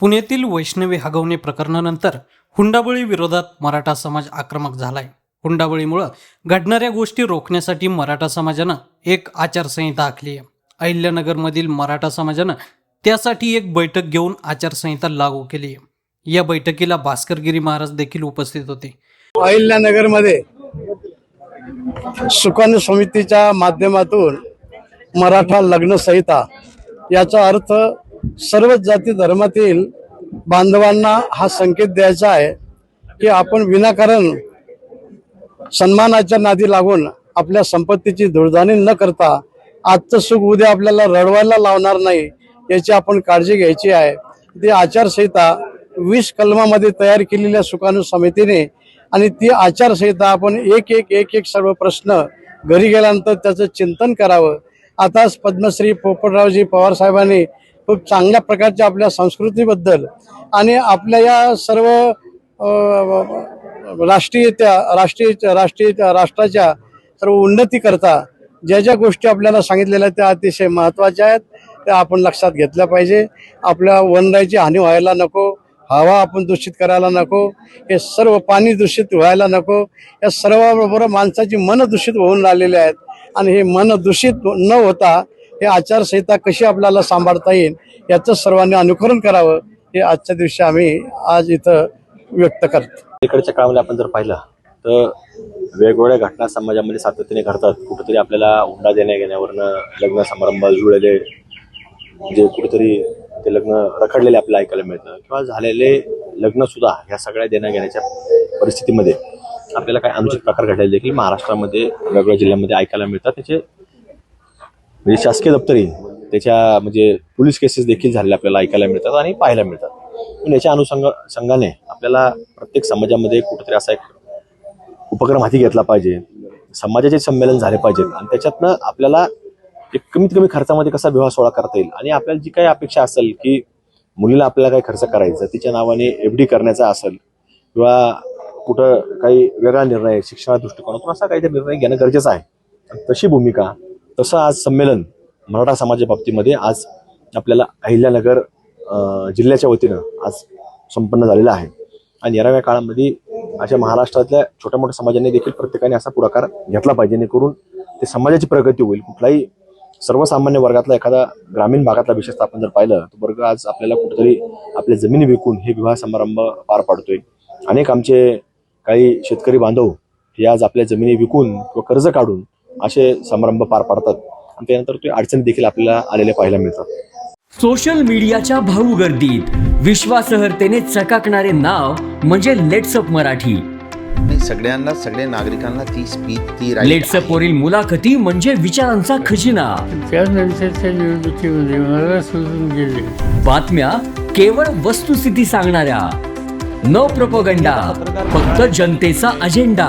पुण्यातील वैष्णवी हगवणे प्रकरणानंतर हुंडाबळी विरोधात मराठा समाज आक्रमक झालाय. हुंडाबळीमुळं घडणाऱ्या गोष्टी रोखण्यासाठी मराठा समाजानं एक आचारसंहिता आखली आहे. अहिल्यानगरमधील मराठा समाजानं त्यासाठी एक बैठक घेऊन आचारसंहिता लागू केली आहे. या बैठकीला भास्करगिरी महाराज देखील उपस्थित होते. अहिल्यानगरमध्ये सुकान समितीच्या माध्यमातून मराठा लग्न संहिता याचा अर्थ सर्वच जाती धर्मातील बांधवांना हा संकेत द्यायचा आहे की आपण विनाकारण सन्मानाच्या नादी लागून आपल्या संपत्तीची धुळधाणी न करता आजचं सुख उद्या आपल्याला रडवायला लावणार नाही याची आपण काळजी घ्यायची आहे. ती आचारसंहिता वीस कलमामध्ये तयार केलेल्या सुकाणू समितीने आणि ती आचारसंहिता आपण एक एक एक एक सर्व प्रश्न घरी गेल्यानंतर त्याचं चिंतन करावं. आताच पद्मश्री पोपटरावजी पवारसाहेबांनी खूप चांगल्या प्रकारच्या आपल्या संस्कृतीबद्दल आणि आपल्या या सर्व राष्ट्रीय त्या राष्ट्रीय राष्ट्रीय राष्ट्राच्या सर्व उन्नती करता ज्या ज्या गोष्टी आपल्याला सांगितलेल्या त्या अतिशय महत्त्वाच्या आहेत त्या आपण लक्षात घेतल्या पाहिजे. आपल्या वनराईची हानी व्हायला नको हवा आपण दूषित करायला नको हे सर्व पाणी दूषित व्हायला नको या सर्वाबरोबर माणसाची मन दूषित होऊन राहिलेली आहेत. आणि हे मन दूषित न होता हे आचारसंहिता कशी आपल्याला सांभाळता येईल याचं सर्वांनी अनुकरण करावं हे आजच्या दिवशी आम्ही आज इथं व्यक्त करतो. इकडच्या काळामध्ये आपण जर पाहिलं तर वेगवेगळ्या घटना समाजामध्ये सातत्याने घडतात. कुठेतरी आपल्याला हुंडा देण्या घेण्यावरनं लग्न समारंभ जुळलेले जे कुठेतरी ते लग्न रखडलेले आपल्याला ऐकायला मिळतं किंवा झालेले लग्न सुद्धा ह्या सगळ्या देण्या घेण्याच्या परिस्थितीमध्ये आपल्याला काही अनुचित प्रकार घडलेले देखील महाराष्ट्रामध्ये वेगवेगळ्या जिल्ह्यामध्ये ऐकायला मिळतात. त्याचे म्हणजे शासकीय दप्तरी त्याच्या म्हणजे पोलीस केसेस देखील झालेल्या आपल्याला ऐकायला मिळतात आणि पाहायला मिळतात. पण याच्या अनुषंग संघाने आपल्याला प्रत्येक समाजामध्ये कुठेतरी असा एक उपक्रम हाती घेतला पाहिजे. समाजाचे संमेलन झाले पाहिजेत आणि त्याच्यातनं आपल्याला एक कमीत कमी खर्चामध्ये कसा विवाह सोहळा करता येईल आणि आपल्याला जी काही अपेक्षा असेल की मुलीला आपल्याला काही खर्च करायचा तिच्या नावाने एफ डी करण्याचा असेल किंवा कुठं काही वेगळा निर्णय शिक्षणा दृष्टिकोनातून असा काहीतरी निर्णय घेणं गरजेचं आहे. तशी भूमिका तसं आज संमेलन मराठा समाजा बाबतीमध्ये आज आपल्याला अहिल्यानगर जिल्ह्याच्या वतीनं आज संपन्न झालेलं आहे. आणि येणाऱ्या काळामध्ये अशा महाराष्ट्रातल्या छोट्या मोठ्या समाजाने देखील प्रत्येकाने असा पुढाकार घेतला पाहिजे जेणेकरून ते समाजाची प्रगती होईल. कुठलाही सर्वसामान्य वर्गातला एखादा ग्रामीण भागातला विशेषतः आपण जर पाहिलं तर वर्ग आज आपल्याला कुठेतरी आपल्या जमिनी विकून हे विवाह समारंभ पार पाडतोय. अनेक आमचे काही शेतकरी बांधव हे आज आपल्या जमिनी विकून किंवा कर्ज काढून असे समारंभ पार पाडतात. आणि त्यानंतर ते अडचणी देखील आपल्याला आलेल्या पाहायला मिळतात. सोशल मीडियाच्या भाऊ गर्दीत विश्वासार्हतेने चकाकणारे नाव म्हणजे लेट्सअप मराठी. नाही सगळ्यांना सगळ्या नागरिकांना ती स्पीच ती लेट्सअप. वरील मुलाखती म्हणजे विचारांचा खजिना. त्यानंतरच्या निवडणुकीमध्ये मला सोडून गेले. बातम्या केवळ वस्तुस्थिती सांगणाऱ्या. न प्रपोगंडा. फक्त जनतेचा अजेंडा.